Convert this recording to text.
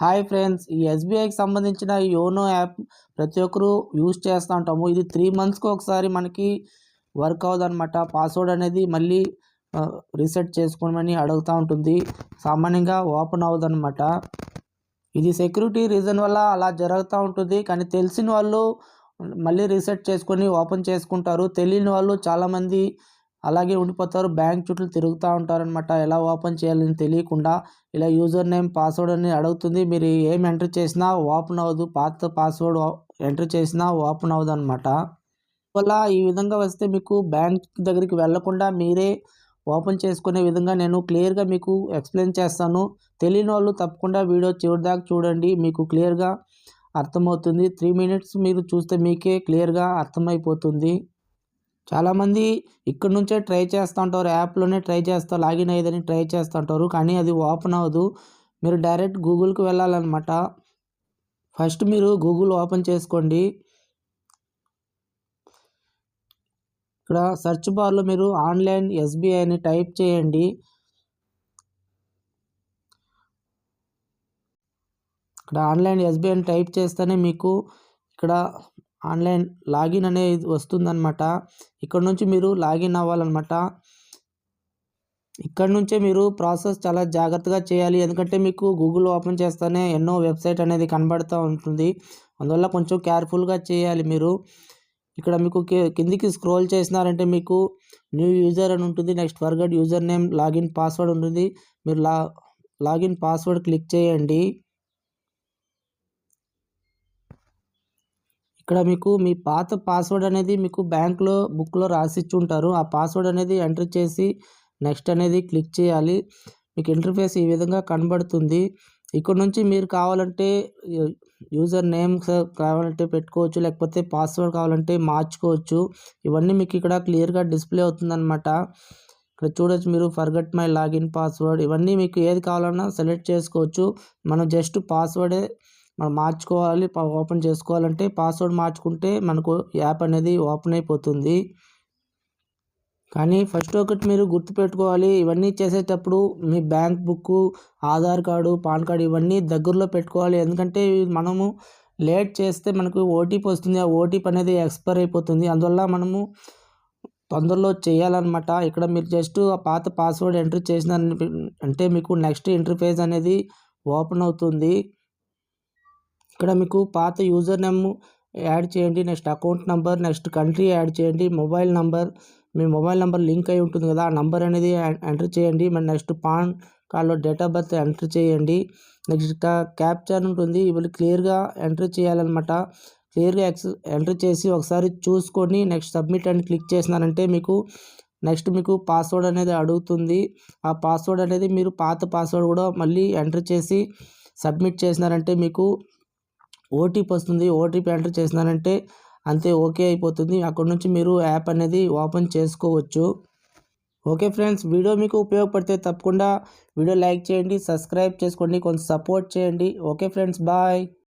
Hi friends ఈ ఎస్బీఐకి సంబంధించిన YONO app ప్రతి ఒక్కరూ యూజ్ చేస్తూ ఉంటాము. ఇది త్రీ మంత్స్కి ఒకసారి మనకి వర్క్ అవ్వదన్నమాట. పాస్వర్డ్ అనేది మళ్ళీ రీసెట్ చేసుకోమని అడుగుతూ ఉంటుంది. సామాన్యంగా ఓపెన్ అవ్వదన్నమాట. ఇది సెక్యూరిటీ రీజన్ వల్ల అలా జరుగుతూ ఉంటుంది. కానీ తెలిసిన వాళ్ళు మళ్ళీ రీసెట్ చేసుకొని ఓపెన్ చేసుకుంటారు. తెలియని వాళ్ళు చాలామంది అలాగే ఉండిపోతారు. బ్యాంక్ చుట్టూ తిరుగుతూ ఉంటారనమాట ఎలా ఓపెన్ చేయాలని తెలియకుండా ఇలా యూజర్ నేమ్ పాస్వర్డ్ అని అడుగుతుంది. మీరు ఏం ఎంటర్ చేసినా ఓపెన్ అవ్వదు. పాత పాస్వర్డ్ ఎంటర్ చేసినా ఓపెన్ అవ్వదు అనమాట వల్ల ఈ విధంగా వస్తే మీకు బ్యాంక్ దగ్గరికి వెళ్ళకుండా మీరే ఓపెన్ చేసుకునే విధంగా నేను క్లియర్గా మీకు ఎక్స్ప్లెయిన్ చేస్తాను. తెలియని వాళ్ళు తప్పకుండా వీడియో చివరిదాకా చూడండి. మీకు క్లియర్గా అర్థమవుతుంది. త్రీ మినిట్స్ మీరు చూస్తే మీకే క్లియర్గా అర్థమైపోతుంది. చాలామంది ఇక్కడ నుంచే ట్రై చేస్తూ ఉంటారు యాప్లోనే ట్రై చేస్తా లాగిన్ అయ్యేదని ట్రై చేస్తూ ఉంటారు కానీ అది ఓపెన్ అవ్వదు. మీరు డైరెక్ట్ గూగుల్కి వెళ్ళాలన్నమాట. ఫస్ట్ మీరు గూగుల్ ఓపెన్ చేసుకోండి. ఇక్కడ సెర్చ్ బార్లో మీరు ఆన్లైన్ ఎస్బీఐ అని టైప్ చేయండి. ఇక్కడ ఆన్లైన్ ఎస్బీఐ అని టైప్ చేస్తేనే మీకు ఇక్కడ ఆన్లైన్ లాగిన్ అనేది వస్తుందన్నమాట. ఇక్కడ నుంచి మీరు లాగిన్ అవ్వాలన్నమాట. ఇక్కడ నుంచే మీరు ప్రాసెస్ చాలా జాగ్రత్తగా చేయాలి. ఎందుకంటే మీకు గూగుల్ ఓపెన్ చేస్తేనే ఎన్నో వెబ్సైట్ అనేది కనబడుతూ ఉంటుంది. అందువల్ల కొంచెం కేర్ఫుల్గా చేయాలి మీరు. ఇక్కడ మీకు కిందికి స్క్రోల్ చేసినారంటే మీకు న్యూ యూజర్ అని ఉంటుంది. Next forgot user name login password ఉంటుంది. మీరు లా లాగిన్ పాస్వర్డ్ క్లిక్ చేయండి. ఇక్కడ మీకు మీ పాత పాస్వర్డ్ అనేది మీకు బ్యాంక్లో బుక్లో రాసిచ్చి ఉంటారు ఆ పాస్వర్డ్ అనేది ఎంటర్ చేసి నెక్స్ట్ అనేది క్లిక్ చేయాలి. మీకు ఇంటర్ఫేస్ ఈ విధంగా కనబడుతుంది. ఇక్కడ నుంచి మీరు కావాలంటే యూజర్ నేమ్ కావాలంటే పెట్టుకోవచ్చు. లేకపోతే పాస్వర్డ్ కావాలంటే మార్చుకోవచ్చు. ఇవన్నీ మీకు ఇక్కడ క్లియర్గా డిస్ప్లే అవుతుందన్నమాట. ఇక్కడ చూడొచ్చు మీరు ఫర్గట్ మై లాగిన్ పాస్వర్డ్ ఇవన్నీ మీకు ఏది కావాలన్నా సెలెక్ట్ చేసుకోవచ్చు. మనం జస్ట్ పాస్వర్డే మనం మార్చుకోవాలి ఓపెన్ చేసుకోవాలంటే పాస్వర్డ్ మార్చుకుంటే మనకు యాప్ అనేది ఓపెన్ అయిపోతుంది. కానీ ఫస్ట్ ఒకటి మీరు గుర్తుపెట్టుకోవాలి ఇవన్నీ చేసేటప్పుడు మీ bank book Aadhaar card PAN card ఇవన్నీ దగ్గరలో పెట్టుకోవాలి. ఎందుకంటే మనము లేట్ చేస్తే మనకు ఓటీపీ వస్తుంది. ఆ ఓటీపీ అనేది ఎక్స్పైర్ అయిపోతుంది. అందువల్ల మనము తొందరలో చేయాలన్నమాట. ఇక్కడ మీరు జస్ట్ ఆ పాత పాస్వర్డ్ ఎంటర్ చేసిన అంటే మీకు నెక్స్ట్ ఇంటర్ఫేస్ అనేది ఓపెన్ అవుతుంది. ఇక్కడ మీకు పాత యూజర్ నేమ్ యాడ్ చేయండి next account number next country add చేయండి మొబైల్ నెంబర్ మీ మొబైల్ నెంబర్ లింక్ అయి ఉంటుంది కదా ఆ నెంబర్ అనేది ఎంటర్ చేయండి మరి నెక్స్ట్ పాన్ కార్డ్లో డేట్ ఆఫ్ బర్త్ ఎంటర్ చేయండి నెక్స్ట్ క్యాప్చర్ ఉంటుంది ఇవి క్లియర్గా ఎంటర్ చేయాలన్నమాట క్లియర్గా ఎక్స్ ఎంటర్ చేసి ఒకసారి చూసుకొని నెక్స్ట్ సబ్మిట్ అని క్లిక్ చేసినారంటే మీకు నెక్స్ట్ మీకు పాస్వర్డ్ అనేది అడుగుతుంది ఆ పాస్వర్డ్ అనేది మీరు పాత పాస్వర్డ్ కూడా మళ్ళీ ఎంటర్ చేసి సబ్మిట్ చేసినారంటే మీకు ఓటీపీ వస్తుంది ఓటీపీ ఎంటర్ చేసినారంటే అంతే ఓకే అయిపోతుంది. అక్కడ నుంచి మీరు యాప్ అనేది ఓపెన్ చేసుకోవచ్చు. ఓకే ఫ్రెండ్స్ వీడియో మీకు ఉపయోగపడితే తప్పకుండా వీడియో లైక్ చేయండి సబ్స్క్రైబ్ చేసుకోండి కొంచెం సపోర్ట్ చేయండి. Okay friends bye.